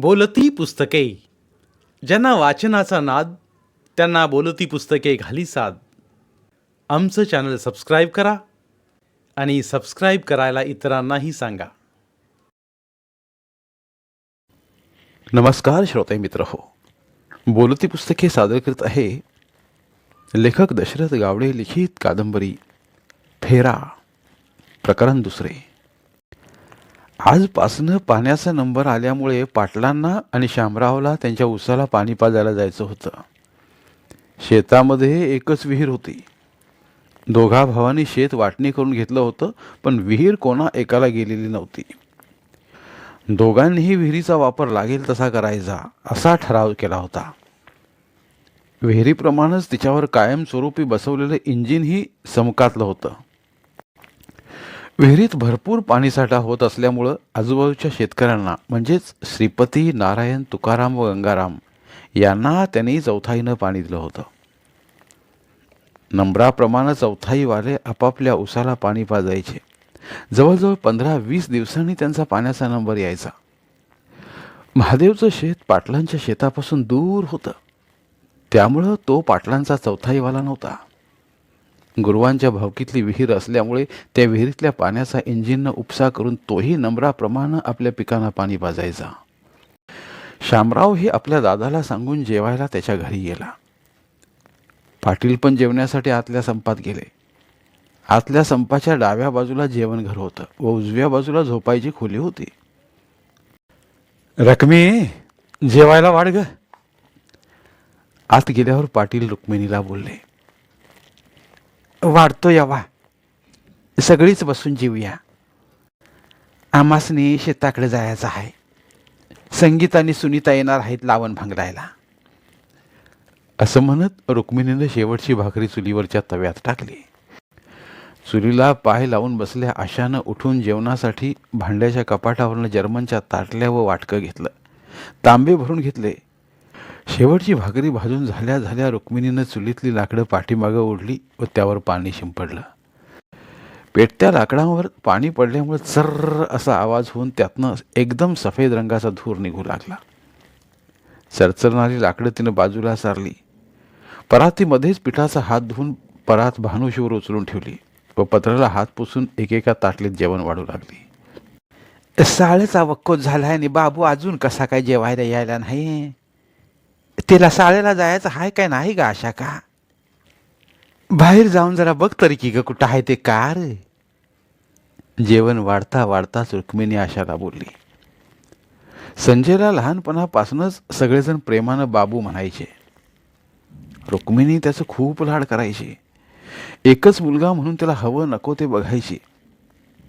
बोलती पुस्तके. ज्यांना वाचनाचा नाद त्यांना बोलती पुस्तके घाली साद. आमचं चॅनल सबस्क्राईब करा आणि सबस्क्राईब करायला इतरांनाही सांगा. नमस्कार श्रोते मित्र हो. बोलती पुस्तके सादर करत आहे लेखक दशरथ गावडे लिखित कादंबरी फेरा प्रकरण दुसरे. आजपासनं पाण्याचा नंबर आल्यामुळे पाटलांना आणि शामरावला त्यांच्या उसाला पाणी पाजायला जायचं होतं. शेतामध्ये एकच विहीर होती. दोघा भावांनी शेत वाटणी करून घेतलं होतं पण विहीर कोणा एकाला गेलेली नव्हती. दोघांनीही विहिरीचा वापर लागेल तसा करायचा असा ठराव केला होता. विहिरीप्रमाणेच तिच्यावर कायमस्वरूपी बसवलेलं इंजिनही समकातलं होतं. विहिरीत भरपूर पाणीसाठा होत असल्यामुळं आजूबाजूच्या शेतकऱ्यांना म्हणजेच श्रीपती नारायण तुकाराम व गंगाराम यांना त्यांनी चौथाईनं पाणी दिलं होतं. नंबराप्रमाणे चौथाईवाले आपापल्या उसाला पाणी पाजायचे. जवळजवळ पंधरा वीस दिवसांनी त्यांचा पाण्याचा नंबर यायचा. महादेवचं शेत पाटलांच्या शेतापासून दूर होतं. त्यामुळं तो पाटलांचा चौथाईवाला नव्हता. गुरुवांच्या भावकीतली विहीर असल्यामुळे त्या विहिरीतल्या पाण्याचा इंजिननं उपसा करून तोही नंबराप्रमाणे आपल्या पिकांना पाणी पाजायचा. शामराव हे आपल्या दादाला सांगून जेवायला त्याच्या घरी गेला. पाटील पण जेवण्यासाठी आतल्या संपात गेले. आतल्या संपाच्या डाव्या बाजूला जेवणघर होतं व उजव्या बाजूला झोपायची खोली होती. रकमी जेवायला वाढ ग. आत गेल्यावर पाटील रुक्मिणीला बोलले वाढतो यावा. सगळीच बसून जीवया. आमासनी शेताकडे जायचं आहे. संगीत आणि सुनीता येणार आहेत लावण भांगडायला असं म्हणत रुक्मिणीनं शेवटची भाकरी चुलीवरच्या तव्यात टाकली. चुलीला पाय लावून बसल्या आशानं उठून जेवणासाठी भांड्याच्या कपाटावरनं जर्मनच्या ताटल्या व वाटकं घेतलं. तांबे भरून घेतले. शेवटची भाकरी भाजून झाल्या झाल्या रुक्मिणीनं चुलीतली लाकडं पाठीमागं ओढली व त्यावर पाणी शिंपडलं. पेटत्या लाकडांवर पाणी पडल्यामुळे चर्र असा आवाज होऊन त्यातनं एकदम सफेद रंगाचा धूर निघू लागला. चरचरणारी लाकडं तिनं बाजूला सारली. परातीमध्येच पिठाचा हात धुवून परात भानुशीवर उचलून ठेवली व पत्राला हात पुसून एकेका ताटलीत जेवण वाढू लागली. साळेचा वक्को झालाय नि बाबू अजून कसा काय जेवायला यायला नाही? तिला शाळेला जायचं आहे काय नाही का आशा का? बाहेर जाऊन जरा बघ तरी की ग कुठं आहे ते कार. जेवण वाढता वाढताच रुक्मिणी आशाला बोलली. संजयला लहानपणापासूनच सगळेजण प्रेमानं बाबू म्हणायचे. रुक्मिणी त्याचं खूप लाड करायची. एकच मुलगा म्हणून त्याला हवं नको ते बघायची.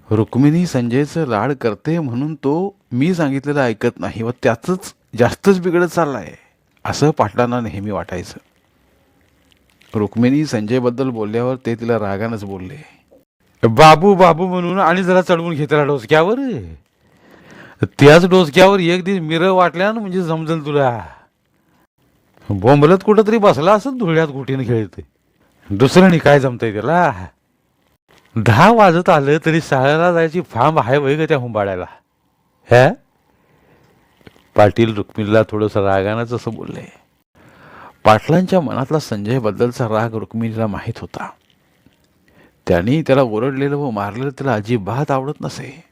रुक्मिणी संजयचं लाड करते म्हणून तो मी सांगितलेलं ऐकत नाही व त्याचंच जास्तच बिघडत चाललाय. असं पाटलांना नेहमी वाटायचं. रुक्मिणी संजयबद्दल बोलल्यावर ते तिला रागानंच बोलले. बाबू बाबू म्हणून आणि जरा चढवून घेतला डोसक्यावर. त्याच डोसक्यावर एक दिवस मिरं वाटल्या ना म्हणजे समजेल तुला. बोंबलत कुठं तरी बसला असं धुळ्यात कुठीनं खेळते दुसऱ्याने काय जमतंय त्याला? दहा वाजत आलं तरी शाळेला जायची फांब आहे वय ग त्या हुंबाड्याला. ह्या? पाटील रुक्मिणीला थोडंसं रागानंच असं बोलले. पाटलांच्या मनातला संजयबद्दलचा राग रुक्मिणीला माहीत होता. त्यांनी त्याला ओरडलेलं व मारलेलं त्याला अजिबात आवडत नसे.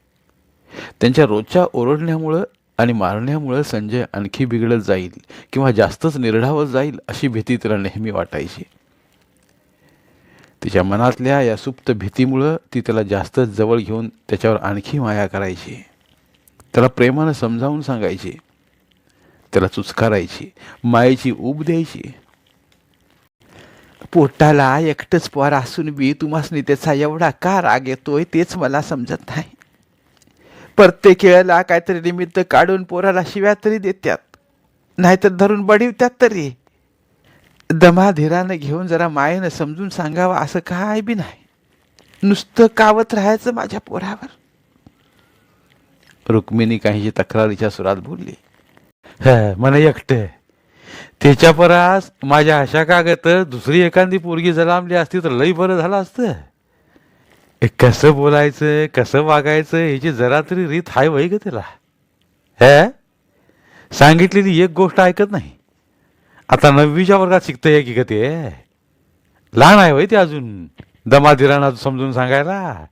त्यांच्या रोजच्या ओरडण्यामुळं आणि मारण्यामुळं संजय आणखी बिघडत जाईल किंवा जास्तच निर्ढावत जाईल अशी भीती तिला नेहमी वाटायची. तिच्या मनातल्या या सुप्त भीतीमुळं ती त्याला जास्तच जवळ घेऊन त्याच्यावर आणखी माया करायची. त्याला प्रेमानं समजावून सांगायची. त्याला चुचकारायची मायेची ऊब द्यायची. पोटाला एकटंच पोर असून बी तुम्हासनी त्याचा एवढा का राग येतोय तेच मला समजत नाही. प्रत्येक वेळेला काहीतरी निमित्त काढून पोराला शिव्या तरी देत्यात. नाहीतर धरून बडिवत्यात तरी. दमाधीरानं घेऊन जरा मायेनं समजून सांगावं असं काय बी नाही. नुसतं कावत राहायचं माझ्या पोरावर. रुक्मिणी काहीशी तक्रारीच्या सुरात बोलली. मला एकटं. त्याच्या परास माझ्या अशा कागत दुसरी एखादी पोरगी जलांबली असती तर लई बरं झालं असतं. कसं बोलायचं कसं वागायचं ह्याची जरा तरी रीत हाय वय ग त्याला. हे? सांगितलेली एक गोष्ट ऐकत नाही. आता नववीच्या वर्गात शिकतंय की ग ते. लहान आहे वय ते अजून. दमादिराना समजून सांगायला.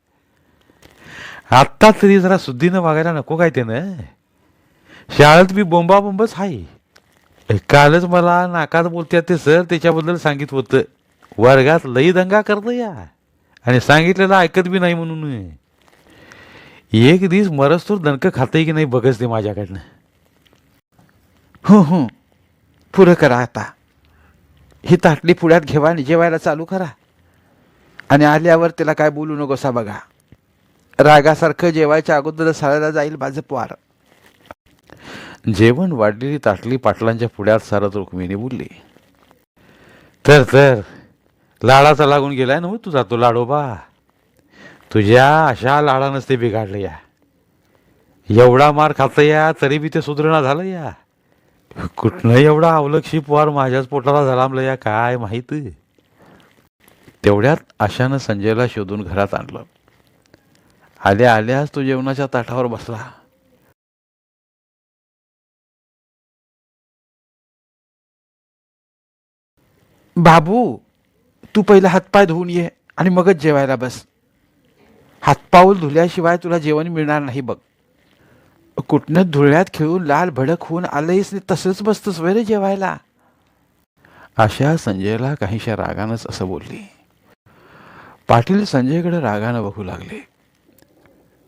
आत्ता तरी जरा शुद्धीनं वागायला नको काय त्यानं. शाळेत मी बोंबा बोंबच आहे कालच मला नाकात बोलत्या ते सर त्याच्याबद्दल सांगित होतं. वर्गात लई दंगा करतं या. आणि सांगितलेलं ऐकत बी नाही म्हणून. एक दिवस मरस तर दणकं खातंय की नाही बघच ते माझ्याकडनं. हो हो. पुरं करा आता. ही ताटली पुढ्यात घेवा आणि जेवायला चालू करा. आणि आल्यावर त्याला काय बोलू नकोसा बघा. रागासारखं जेवायच्या अगोदर साळायला जाईल माझं पार. जेवण वाढलेली ताटली पाटलांच्या पुढ्यात सारत रुक्मिणी बोलली. तर तर लाडाचा लागून गेलाय ना हो तुझा तो लाडोबा? तुझ्या अशा लाडानंच ते बिघाडलं या. एवढा मार खातं या तरी बी ते सुधरणा झालं या. कुठनं एवढा अवलक्षी वार माझ्याच पोटाला झालामलं या काय माहीत? तेवढ्यात आशानं संजयला शोधून घरात आणलं. आल्या आल्याच तो जेवणाच्या ताटावर बसला. बाबू तू पहिला हातपाय धुवून ये आणि मगच जेवायला बस. हातपाऊल धुल्याशिवाय तुला जेवण मिळणार नाही बघ. कुठनं धुळ्यात खेळून लाल भडक होऊन आलंयस नाही तसंच बसतोस वय जेवायला. आशा संजयला काहीशा रागानंच असं बोलली. पाटील संजयकडे रागानं बघू लागले.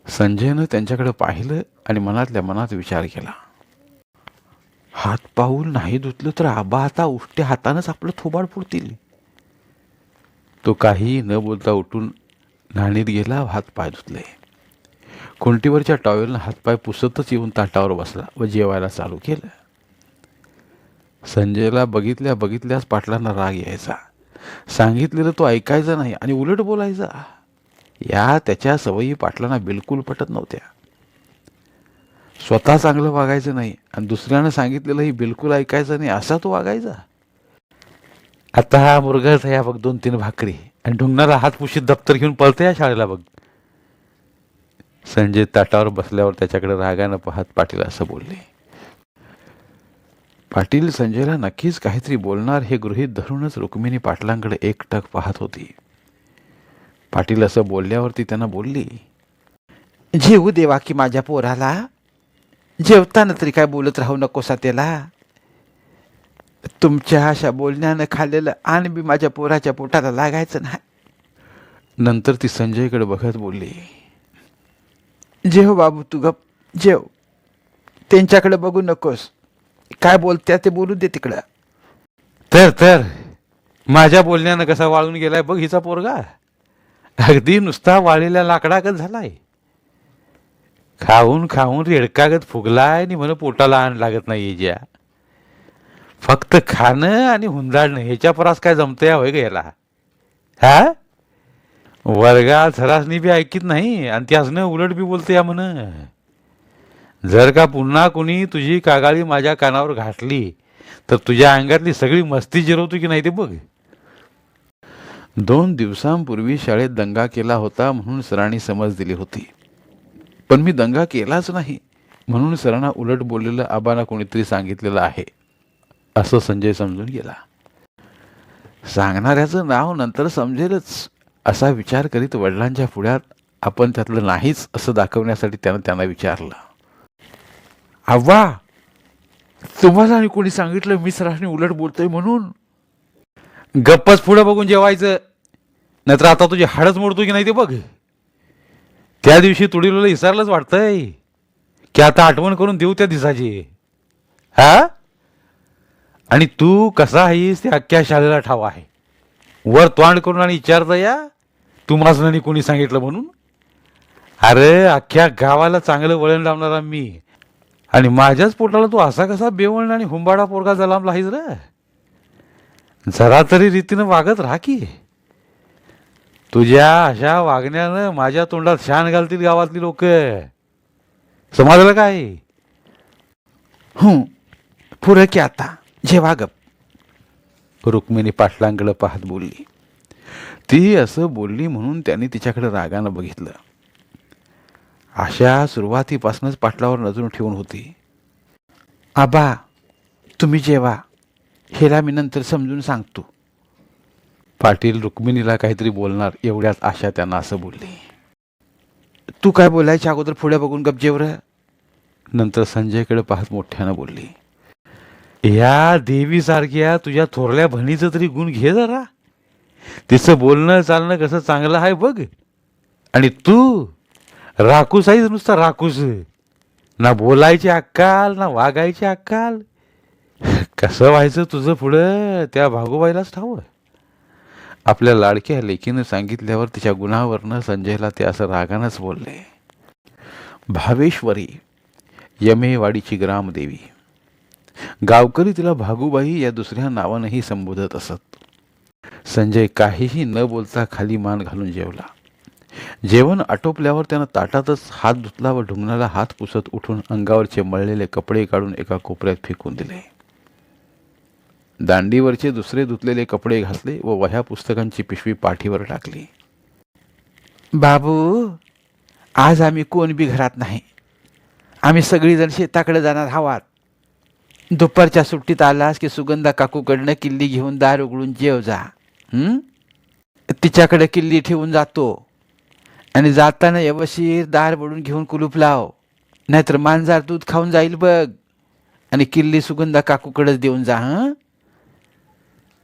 संजयनं त्यांच्याकडे पाहिलं आणि मनातल्या मनात विचार केला. हात पाऊल नाही धुतलं तर आबा आता उष्ट्या हातानंच आपलं थोबाड फोडतील. तो काही न बोलता उठून नाणीत गेला हात पाय धुतले. खुंटीवरच्या टॉवेलनं हातपाय पुसतच येऊन ताटावर बसला व जेवायला चालू केलं. संजयला बघितल्या बघितल्याच पाटलांना राग यायचा. सांगितलेलं तो ऐकायचा नाही आणि उलट बोलायचा. या त्याच्या सवयी पाटलांना बिलकुल पटत नव्हत्या. स्वतः चांगलं वागायचं नाही आणि दुसऱ्यानं सांगितलेलंही बिलकुल ऐकायचं नाही असा तो वागायचा. आता हा मुरगाच या बघ दोन तीन भाकरी. आणि ढुंगणारा हातपुशीत दप्तर घेऊन पळते या शाळेला बघ. संजय ताटावर बसल्यावर त्याच्याकडे रागानं पाहत पाटील असं बोलले. पाटील संजयला नक्कीच काहीतरी बोलणार हे गृहीत धरूनच रुक्मिणी पाटलांकडे एकटक पाहत होती. पाटील असं बोलल्यावरती त्यांना बोलली जेवू देवा की माझ्या पोराला. जेवताना तरी काय बोलत राहू नकोसा त्याला तुमच्या अशा बोलण्यानं खाल्लेलं आण बी माझ्या पोराच्या पोटाला लागायचं नाही नंतर ती संजयकडे बघत बोलली जेव बाबू तू गप जेव त्यांच्याकडे बघू नकोस काय बोलत्या ते बोलू दे तिकडं तर तर माझ्या बोलण्यानं कसा वाळून गेलाय बघ हिचा पोरगा अगदी नुसता वाळलेल्या लाकडागत झालाय खाऊन खाऊन रेडकागत फुगलाय आणि म्हणून पोटाला आण लागत नाही ज्या. फक्त खाणं आणि हुंदाडणं ह्याच्या परास काय जमतंय होय ग याला? हा? वर्गात सरासनी बी ऐकत नाही आणि त्यासनं उलट बी बोलते या म्हण. जर का पुन्हा कुणी तुझी कागाळी माझ्या कानावर घातली तर तुझ्या अंगातली सगळी मस्ती जिरवतो की नाही ते बघ. दोन दिवसांपूर्वी शाळेत दंगा केला होता म्हणून सरांनी समज दिली होती. पण मी दंगा केलाच नाही. म्हणून सरांना उलट बोललेलं आबाला कोणीतरी सांगितलेलं आहे. असं संजय समजून गेला. सांगणाऱ्याचं नाव नंतर समजेलच. असा विचार करीत वडिलांच्या पुढ्यात आपण त्यातलं नाहीच असं दाखवण्यासाठी त्यानं त्यांना विचारलं. आव्वा तुम्हाला आणि कोणी सांगितलं मी सरांनी उलट बोलतोय म्हणून? गप्पच पुढं बघून जेवायचं. नाहीतर आता तुझी हाडच मोडतो की नाही ते बघ. त्या दिवशी तुडीलोला इसारलंच वाटतंय. की आता आठवण करून देऊ त्या दिसाची हा? आणि तू कसा आहेस ते अख्ख्या शाळेला ठाव आहे. वर तोंड करून आणि विचारता या. तू नाही कोणी सांगितलं म्हणून? अरे अख्ख्या गावाला चांगलं वळण लावणारा मी. आणि माझ्याच पोटाला तू असा कसा बेवळण आणि हुंबाडा पोरगा जलामला आहेस रे? जरा तरी रीतीनं वागत राहा की. तुझ्या अशा वागण्यानं माझ्या तोंडात शान घालतील गावातली लोक. समजलं काय हं. पुरं की आता. जेवा गप. रुक्मिणी पाटलांकडे पाहत बोलली. ती असं बोलली म्हणून त्यांनी तिच्याकडे रागानं बघितलं. आशा सुरुवातीपासूनच पाटलावर नजर ठेवून होती. आबा तुम्ही जेवा. हेला मी नंतर समजून सांगतो. पाटील रुक्मिणीला काहीतरी बोलणार एवढ्याच आशा त्यांना असं बोलली. तू काय बोलायच्या अगोदर पुढे बघून गप जेवर नंतर संजयकडे पाहत मोठ्यानं बोलली. या देवीसारख्या तुझ्या थोरल्या बहिणीचं तरी गुण घे जरा. तिचं बोलणं चालणं कसं चांगलं आहे बघ. आणि तू राकूस आहेस नुसता राकूस ना बोलायची अक्काल ना वागायची अक्काल. कसं व्हायचं तुझं पुढं त्या भागोबाईलाच ठावं आपल्या लाडक्या लेकीनं सांगितल्यावर तिच्या गुणावरनं संजयला ते असं रागानंच बोलले. भावेश्वरी यमेवाडीची ग्रामदेवी. गावकरी तिला भागूबाई या दुसऱ्या नावानंही संबोधत असत. संजय काहीही न बोलता खाली मान घालून जेवला. जेवण आटोपल्यावर त्यानं ताटातच हात धुतला व ढुंगणाला हात पुसत उठून अंगावरचे मळलेले कपडे काढून एका कोपऱ्यात फेकून दिले. दांडीवरचे दुसरे धुतलेले कपडे घातले व वह्या पुस्तकांची पिशवी पाठीवर टाकली. बाबू आज आम्ही कोण बी घरात नाही. आम्ही सगळीजण शेताकडे जाणार हवात दुपारच्या सुट्टीत आलास की सुगंधा काकूकडनं किल्ली घेऊन दार उघडून जेव जा तिच्याकडे किल्ली ठेवून जातो. आणि जाताना यवशीर दार बडून घेऊन कुलूप लाव. नाहीतर मांजार दूध खाऊन जाईल बघ. आणि किल्ली सुगंधा काकूकडेच देऊन जा हं?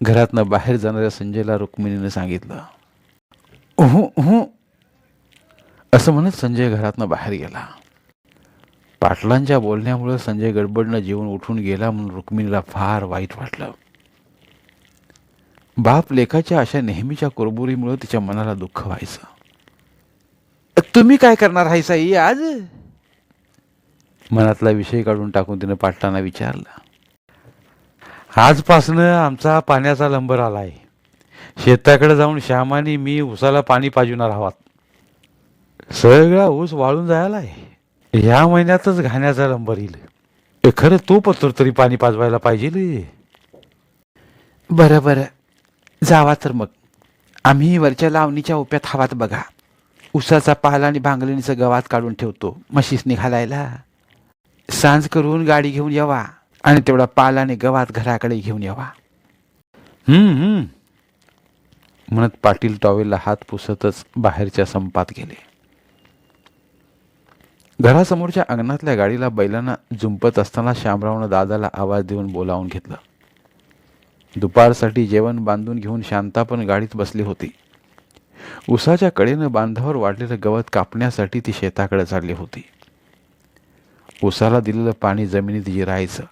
घरातनं बाहेर जाणाऱ्या संजयला रुक्मिणीनं सांगितलं. उहू उहू असं म्हणत संजय घरातनं बाहेर गेला. पाटलांच्या बोलण्यामुळे संजय गडबडनं जेवून उठून गेला म्हणून रुक्मिणीला फार वाईट वाटलं. बाप लेखाच्या अशा नेहमीच्या कुरबुरीमुळे तिच्या मनाला दुःख व्हायचं. तुम्ही काय करणार आहे साई आज? मनातला विषय काढून टाकून तिनं पाटलांना विचारलं. आजपासनं आमचा पाण्याचा लंबर आलाय. शेताकडे जाऊन श्यामाने मी उसाला पाणी पाजवणार आहोत. सगळा ऊस वाळून जायला आहे ह्या महिन्यातच घाण्याचा लंबर येईल. खरं तो पत्र तरी पाणी पाजवायला पाहिजे बरं बरं. जावा तर मग. आम्ही वरच्या लावणीच्या ओप्यात हवात बघा. उसाचा पाला आणि भांगलीचं गवात काढून ठेवतो. म्हशीस निघालायला. सांज करून गाडी घेऊन यावा. आणि तेवढा पाला आणि गवात घराकडे घेऊन यावा. म्हणत पाटील टॉवेलला हात पुसतच बाहेरच्या संपात गेले. घरासमोरच्या अंगणातल्या गाडीला बैलांना झुंपत असताना शामरावनं दादाला आवाज देऊन बोलावून घेतलं. दुपारसाठी जेवण बांधून घेऊन शांता पण गाडीत बसली होती. उसाच्या कडेनं बांधावर वाढलेलं गवत कापण्यासाठी ती शेताकडे चालली होती. उसाला दिलेलं पाणी जमिनीत जिरायचं.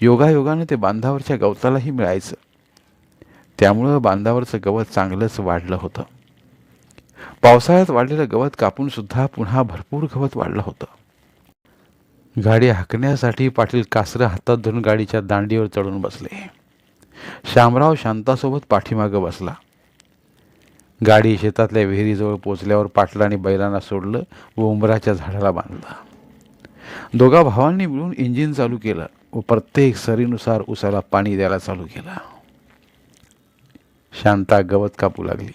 योगायोगानं ते बांधावरच्या गवतालाही मिळायचं. त्यामुळं बांधावरचं गवत चांगलंच वाढलं होतं. पावसाळ्यात वाढलेलं गवत कापून सुद्धा पुन्हा भरपूर गवत वाढलं होतं. गाडी हाकण्यासाठी पाटील कासरं हातात धरून गाडीच्या दांडीवर चढून बसले. शामराव शांतासोबत पाठीमागं बसला. गाडी शेतातल्या विहिरीजवळ पोचल्यावर पाटलाने बैलांना सोडलं व उंबराच्या झाडाला बांधलं. दोघा भावांनी मिळून इंजिन चालू केलं. व प्रत्येक सरीनुसार उसाला पाणी द्यायला चालू केला. शांता गवत कापू लागली.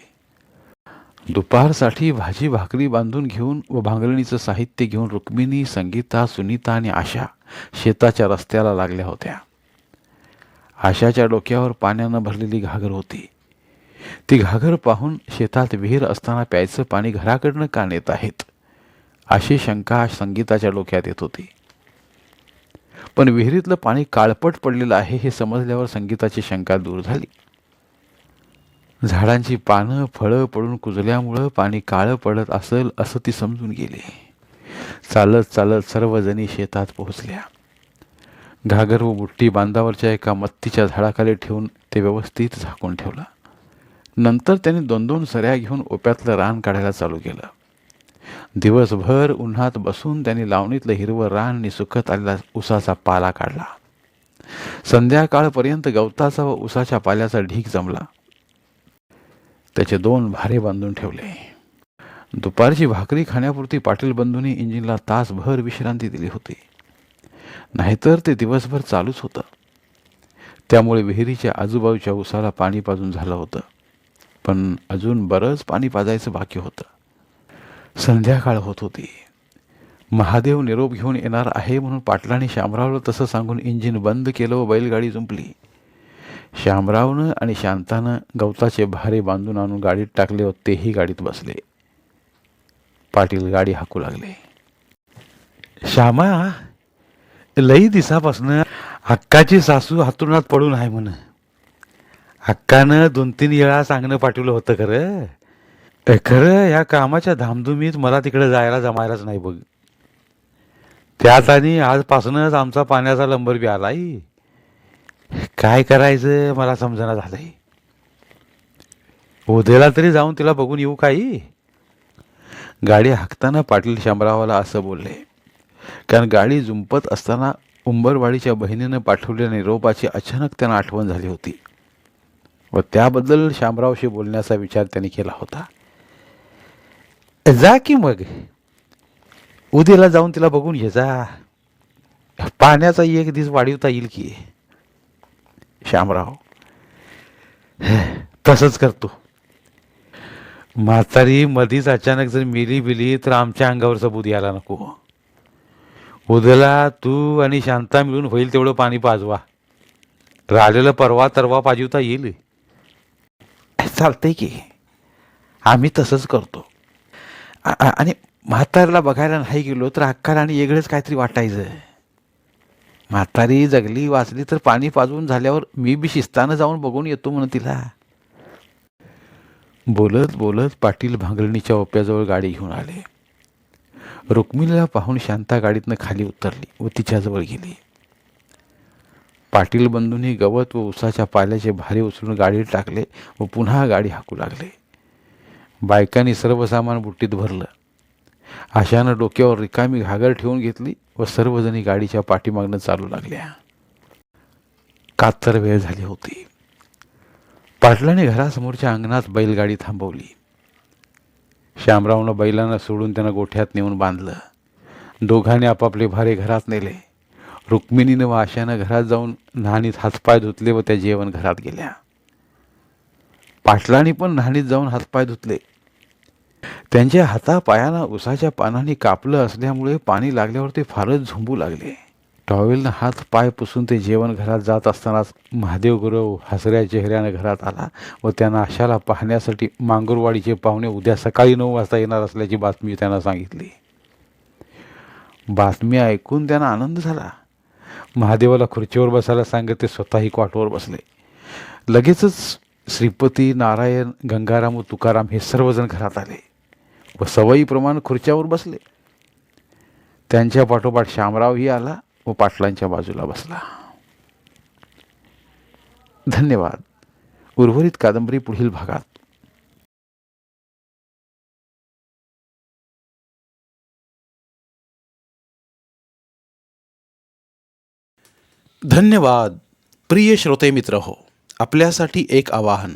दुपारसाठी भाजी भाकरी बांधून घेऊन व भांगरणीचं साहित्य घेऊन रुक्मिणी संगीता सुनीता आणि आशा शेताच्या रस्त्याला लागल्या होत्या. आशाच्या डोक्यावर पाण्यानं भरलेली घागर होती. ती घागर पाहून शेतात विहीर असताना प्यायचं पाणी घराकडनं का नेत आहेत? अशी शंका संगीताच्या डोक्यात येत होती. पण विहिरीतलं पाणी काळपट पडलेलं आहे हे समजल्यावर संगीताची शंका दूर झाली. झाडांची पानं फळं पडून कुजल्यामुळं पाणी काळं पडत असेल असं ती समजून गेली. चालत चालत सर्वजणी शेतात पोहोचल्या. घागर व बुट्टी बांधावरच्या एका मत्तीच्या झाडाखाली ठेवून ते व्यवस्थित झाकून ठेवलं. नंतर त्यांनी दोन दोन सऱ्या घेऊन ओप्यातलं रान काढायला चालू केलं. दिवसभर उन्हात बसून त्यांनी लावणीतलं हिरवं रान आणि सुकत आलेला उसाचा पाला काढला. संध्याकाळपर्यंत गवताचा व उसाच्या पाल्याचा ढीक जमला. त्याचे दोन भारे बांधून ठेवले. दुपारची भाकरी खाण्यापुरती पाटील बंधूंनी इंजिनला तासभर विश्रांती दिली होती. नाहीतर ते दिवसभर चालूच होतं. त्यामुळे विहिरीच्या आजूबाजूच्या उसाला पाणी पाजून झालं होतं. पण अजून बरंच पाणी पाजायचं बाकी होतं. संध्याकाळ होत होती. महादेव निरोप घेऊन येणार आहे म्हणून पाटलाने शामरावला तसं सांगून इंजिन बंद केलं व बैलगाडी जुंपली. शामरावनं आणि शांतानं गवताचे भारे बांधून आणून गाडीत टाकले व तेही गाडीत बसले. पाटील गाडी हाकू लागले. श्यामा लई दिसापासनं हक्काची सासू हातुरणात पडून आहे म्हण. हक्कानं दोन तीन वेळा सांगणं पाठवलं होतं खरं. खरं या कामाच्या धामधुमीत मला तिकडे जायला जमायलाच नाही बघ. त्यात आणि आजपासूनच आमचा पाण्याचा लंबर बी आलाय. काय करायचं मला समजना झालंय. उद्याला तरी जाऊन तिला बघून येऊ काही. गाडी हाकताना पाटील शामरावाला असं बोलले. कारण गाडी जुंपत असताना उंबरवाडीच्या बहिणीनं पाठवलेल्या निरोपाची अचानक त्यांना आठवण झाली होती. व त्याबद्दल शामरावशी बोलण्याचा विचार त्यांनी केला होता. जा की मग. उद्याला जाऊन तिला बघून घे जा. पाण्याचा एक दिवस वाढवता येईल की. श्यामराव. तसंच करतो. म्हातारी मधीच अचानक जर मिली बिली तर आमच्या अंगावर सबूत यायला नको. उद्याला तू आणि शांता मिळून होईल तेवढं पाणी पाजवा. राहिलेलं परवा तरवा पाजवता येईल. चालतंय की. आम्ही तसंच करतो. आणि म्हातारला बघायला नाही गेलो तर अक्काला आणि वेगळंच काहीतरी वाटायचं. म्हातारी जगली वाचली तर पाणी पाजवून झाल्यावर मी बी शिस्तानं जाऊन बघून येतो म्हणून तिला. बोलत बोलत पाटील भांगरणीच्या ओप्याजवळ गाडी घेऊन आले. रुक्मिणीला पाहून शांता गाडीतनं खाली उतरली व तिच्याजवळ गेली. पाटील बंधूंनी गवत व उसाच्या पाल्याचे भारे उचलून गाडीत टाकले व पुन्हा गाडी हाकू लागले. बायकांनी सर्व सामान बुट्टीत भरलं. आशानं डोक्यावर रिकामी घागर ठेवून घेतली व सर्वजणी गाडीच्या पाठीमागनं चालू लागल्या. कातर वेळ झाली होती. पाटलाने घरासमोरच्या अंगणात बैलगाडी थांबवली. श्यामरावनं बैलांना सोडून त्यांना गोठ्यात नेऊन बांधलं. दोघांनी आपापले भारे घरात नेले. रुक्मिणीनं व आशानं घरात जाऊन न्हाणीत हातपाय धुतले व त्या जेवण घरात गेल्या. पाटलांनी पण न्हाणीत जाऊन हातपाय धुतले. त्यांच्या हातापायांना उसाच्या पानांनी कापलं असल्यामुळे पाणी लागल्यावर ते फारच झुंबू लागले. टॉवेलनं हात पाय पुसून ते जेवण घरात जात असतानाच महादेव गुरव हसऱ्या चेहऱ्यानं घरात आला व त्यांना आशाला पाहण्यासाठी मांगुरवाडीचे पाहुणे उद्या सकाळी नऊ वाजता येणार असल्याची बातमी त्यांना सांगितली. बातमी ऐकून त्यांना आनंद झाला. महादेवाला खुर्चीवर बसायला सांगत ते स्वतःही क्वाटवर बसले. लगेचच श्रीपती नारायण गंगाराम व तुकाराम हे सर्वजण घरात आले. व सवयीप्रमाणे खुर्च्यावर बसले. त्यांच्या पाठोपाठ शामरावही आला व पाटलांच्या बाजूला बसला. धन्यवाद. उर्वरित कादंबरी पुढील भागात. धन्यवाद. प्रिय श्रोते मित्र हो आपल्यासाठी एक आवाहन.